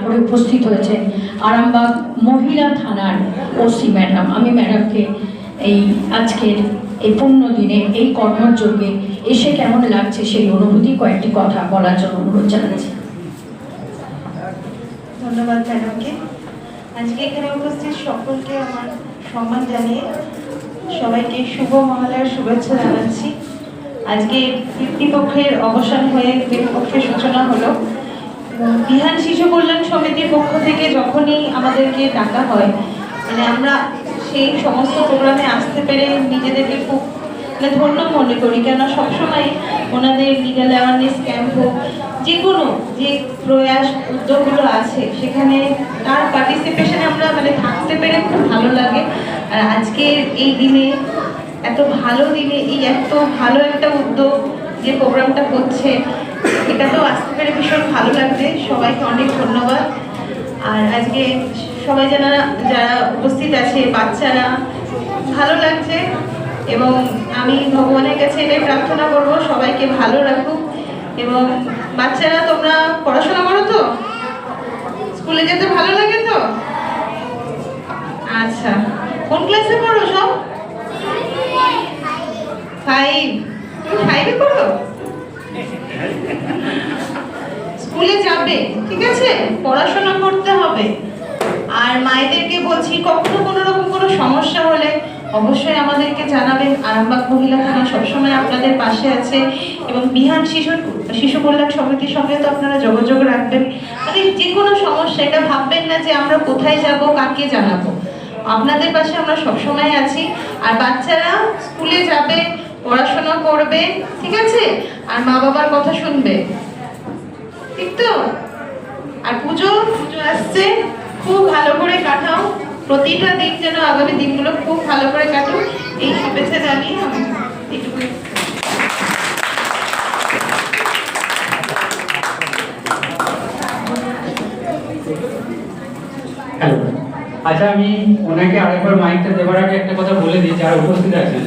তারপরে উপস্থিত হয়েছেন আরামবাগ মহিলা থানার ওসি ম্যাডাম। আমি ম্যাডামকে এই আজকের এই পূর্ণ দিনে এই কর্মযোগে এসে কেমন লাগছে সেই অনুভূতি কয়েকটি কথা বলার জন্য অনুরোধ জানাচ্ছি। ধন্যবাদ ম্যাডামকে। আজকে এখানে উপস্থিত সকলকে আমার সম্মান জানিয়ে সবাইকে শুভ মহালয়ার শুভেচ্ছা জানাচ্ছি। আজকে পিতৃপক্ষের অবসান হয়ে দেবপক্ষের সূচনা হলো। বিহান শিশু কল্যাণ সমিতির পক্ষ থেকে যখনই আমাদেরকে ডাকা হয় মানে আমরা সেই সমস্ত প্রোগ্রামে আসতে পেরে নিজেদেরকে খুব মানে ধন্য মনে করি। কেননা সবসময় ওনাদের লিগাল অ্যাওয়ারনেস ক্যাম্প হোক, যে কোনো যে প্রয়াস, উদ্যোগগুলো আছে, সেখানে তার পার্টিসিপেশনে আমরা মানে থাকতে পেরে খুব ভালো লাগে। আর আজকের এই দিনে, এত ভালো দিনে, এই এত ভালো একটা উদ্যোগ যে প্রোগ্রামটা হচ্ছে এটা তো আসতে পেরে ভীষণ ভালো লাগছে সবাইকে অনেক ধন্যবাদ। আর আজকে সবাই যারা যারা উপস্থিত আছে, বাচ্চারা, ভালো লাগছে। এবং আমি ভগবানের কাছে এটাই প্রার্থনা করব, সবাইকে ভালো রাখুক। এবং বাচ্চারা, তোমরা পড়াশোনা করো তো? স্কুলে যেতে ভালো লাগে তো? আচ্ছা। কোন ক্লাসে পড়ো সব? ফাইভ ফাইভে যাবে ঠিক আছে? পড়াশোনা করতে হবে। আর মায়েদেরকে বলছি, কখনো কোনো রকম কোনো সমস্যা হলে অবশ্যই আমাদেরকে জানাবেন। আরামবাগ মহিলা থানা সবসময় আপনাদের পাশে আছে এবং বিহান শিশু শিশু কল্যাণ সমিতির সঙ্গে তো আপনারা যোগাযোগ রাখবেন। মানে যে কোনো সমস্যা, এটা ভাববেন না যে আমরা কোথায় যাব, কাকে জানাব। আপনাদের পাশে আমরা সবসময় আছি। আর বাচ্চারা স্কুলে যাবে, পড়াশোনা করবে, ঠিক আছে? আর মা বাবার কথা শুনবে। ঠিক তো? আর পুজো পুজো আসছে। খুব ভালো করে কাটাও। প্রতিটা দিন যেন আগামী দিনগুলো খুব ভালো করে কাটুক। এই শুভেচ্ছা জানিয়ে আমি আচ্ছা আমি ওনাকে আরেকবার মাইকটা দেওয়ার আগে একটা কথা বলে দিই, যারা উপস্থিত আছেন।